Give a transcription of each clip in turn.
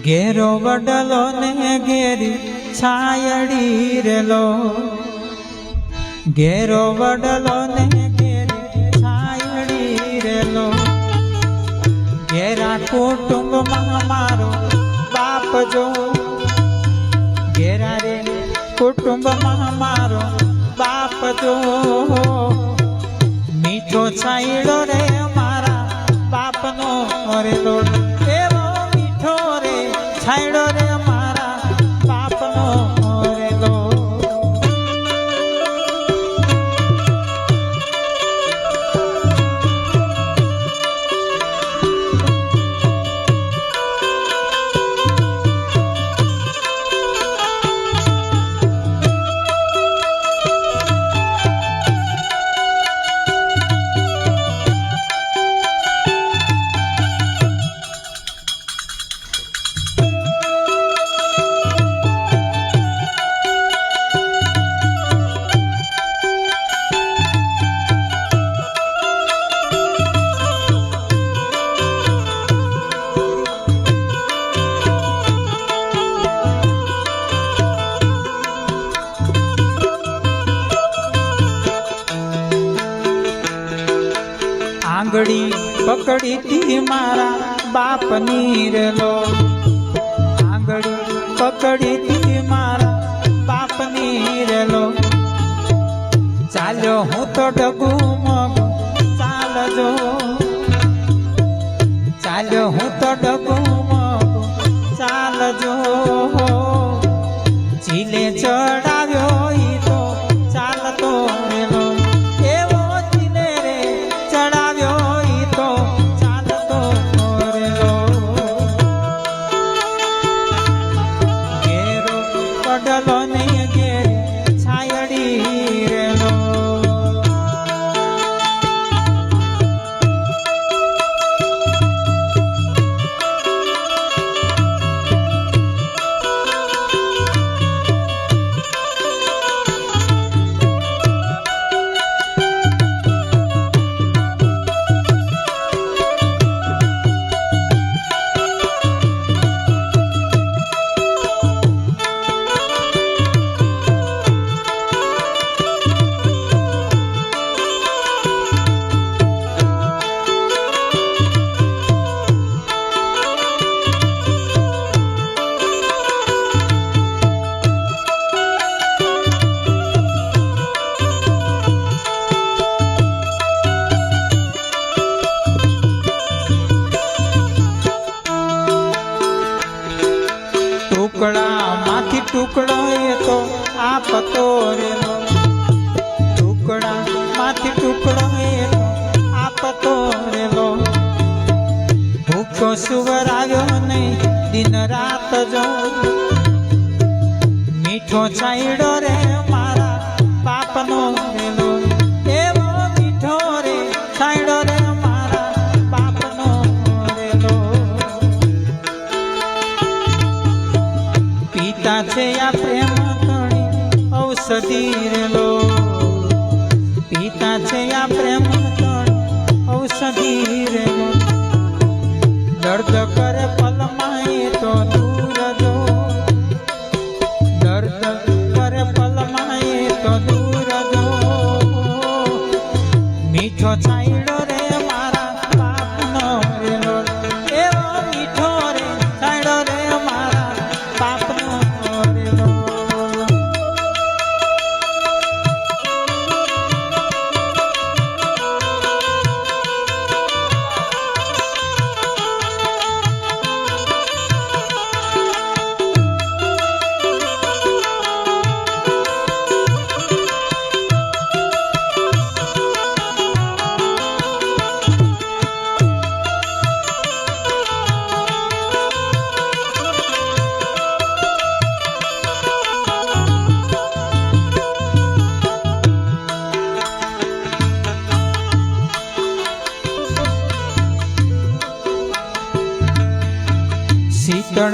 ઘેરો વડલો ને ઘેરી છાયડી રેલો. ઘેરો વડલો ને ઘેરી છાયડી રેલો. ઘેરા કુટુંબમાં મારો બાપ જો. ઘેરા રે કુટુંબમાં મારો બાપ જો. મીઠો છાયડો રે મારા બાપનો રેલો રે પકડી તી મારા બાપ નીરલો આંગળી પકડી તી મારા બાપ નીરલો ચાલ્યો હું તો ડગુ મગ ચાલજો. ચાલ્યો હું તો ડગુ મગ ચાલજો. ચીલે ચડાવ્યો આ તોરેલો ટુકડા માંથી ટુકડો એ તો આ પતો રેલો ભૂખ્યો સુવર આવ્યો નહીં, દિન રાત જો. મીઠો છાયડો રે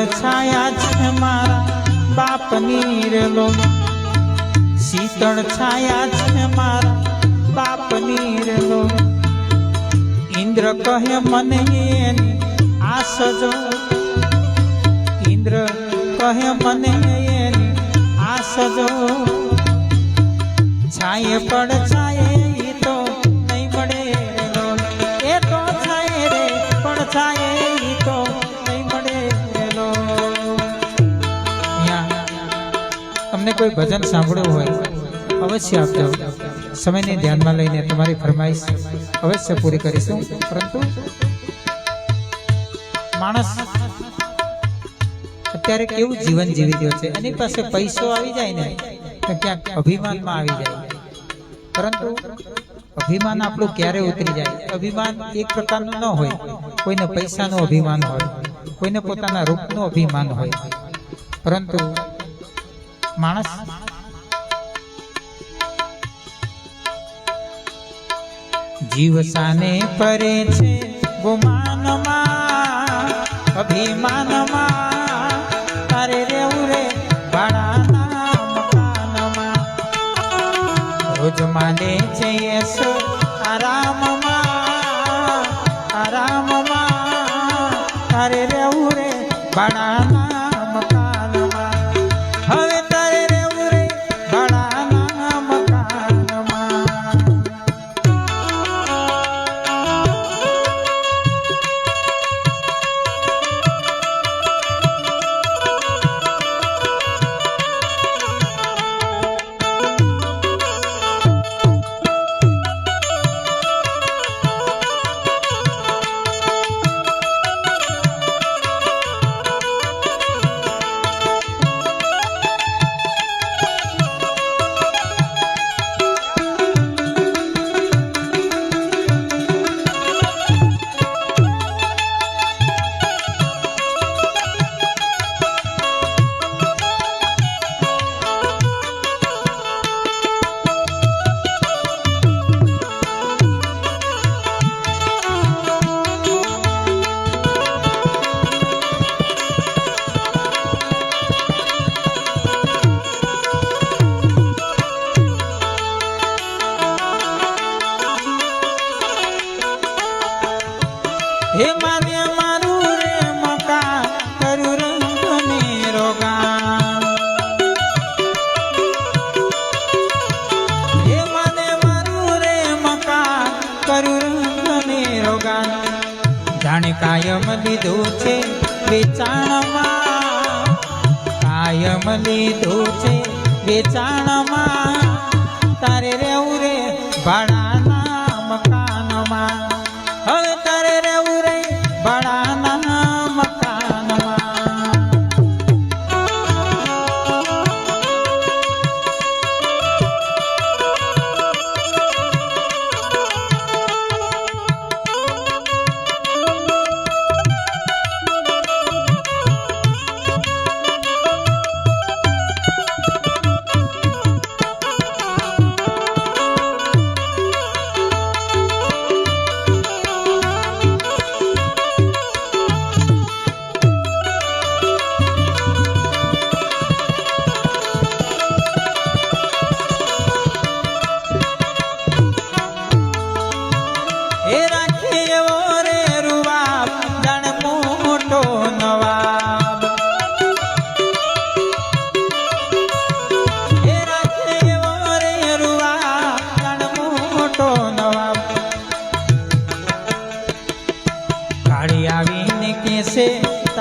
છાયા છે મારા બાપની રેલો. શીતળ છાયા છે મારા બાપની રેલો. ઇન્દ્ર કહે, મને એની આસ જો. કહે, મને એની આ સજો છાયે પડ છાયે કોઈ ભજન સાંભળવું હોય, અવશ્ય આપજો. સમયને ધ્યાનમાં લઈને તમારી ફરમાઈશ અવશ્ય પૂરી કરીશું. પરંતુ માણસ અત્યારે કેવું જીવન જીવી રહ્યો છે? એની પાસે પૈસો આવી જાય ને, તો ક્યાંક અભિમાનમાં આવી જાય. પરંતુ અભિમાન આપણું ક્યારે ઉતરી જાય? અભિમાન એક પ્રકારનું ન હોય. કોઈને પૈસાનું અભિમાન હોય, કોઈને પોતાના રૂપનું અભિમાન હોય. પરંતુ માણસ. જીવ સાને પરે છે ગુમાનમાં, અભિમાનમાં. તારે રેવું રે ભાડાના મકાનમાં. રોજ માને છે યસ આરામમાં આરામમાં. તારે રેવું રે ભાડાના લીધું છે વેચાણમાં. કાયમ લીધું છે વેચાણમાં. તારે રેવું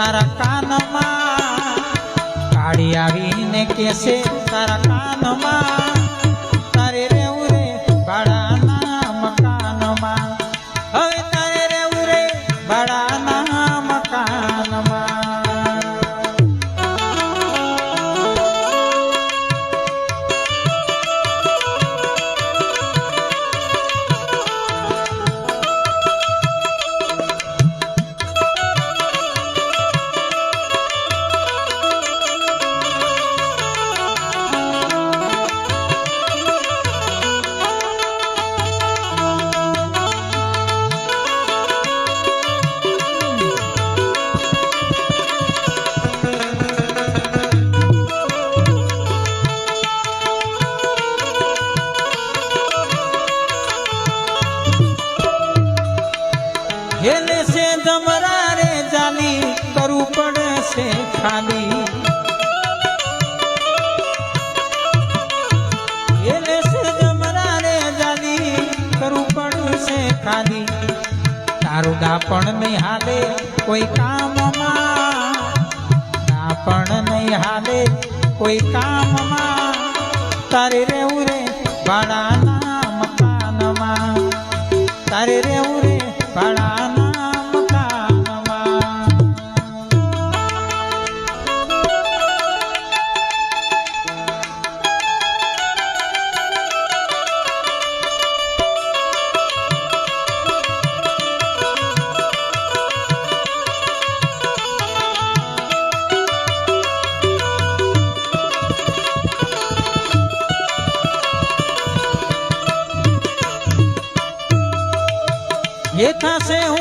તારા કાનમાં કાળી આવીને કેસે તારા કાનમાં. એને છે રે જાલી કરવું પડશે ખાલી. એને છે ધમરા રે જાલી કરવું પડશે ખાલી. તારું દાપણ નહીં હાલે કોઈ કામમાં. દાપણ નહીં હાલે કોઈ કામમાં. તારે રેવું રે ભાડાના મકાનમાં. તારે રેવું રે ભાડાના से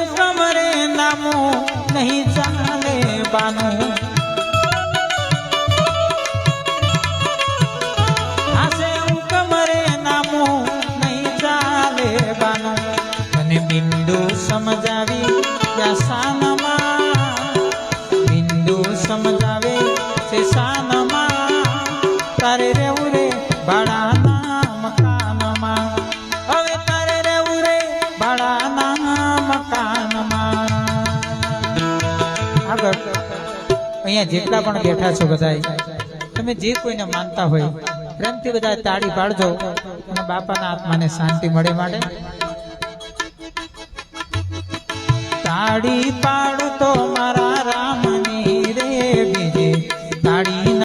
આગળ અહીંયા જેટલા પણ બેઠા છો બધા તમે જે કોઈને માનતા હોય, પ્રેમથી બધા તાળી પાડજો અને બાપાના આત્માને શાંતિ મળે માટે. તાળી પાડતો મારા રામની રે બીજે, તાળી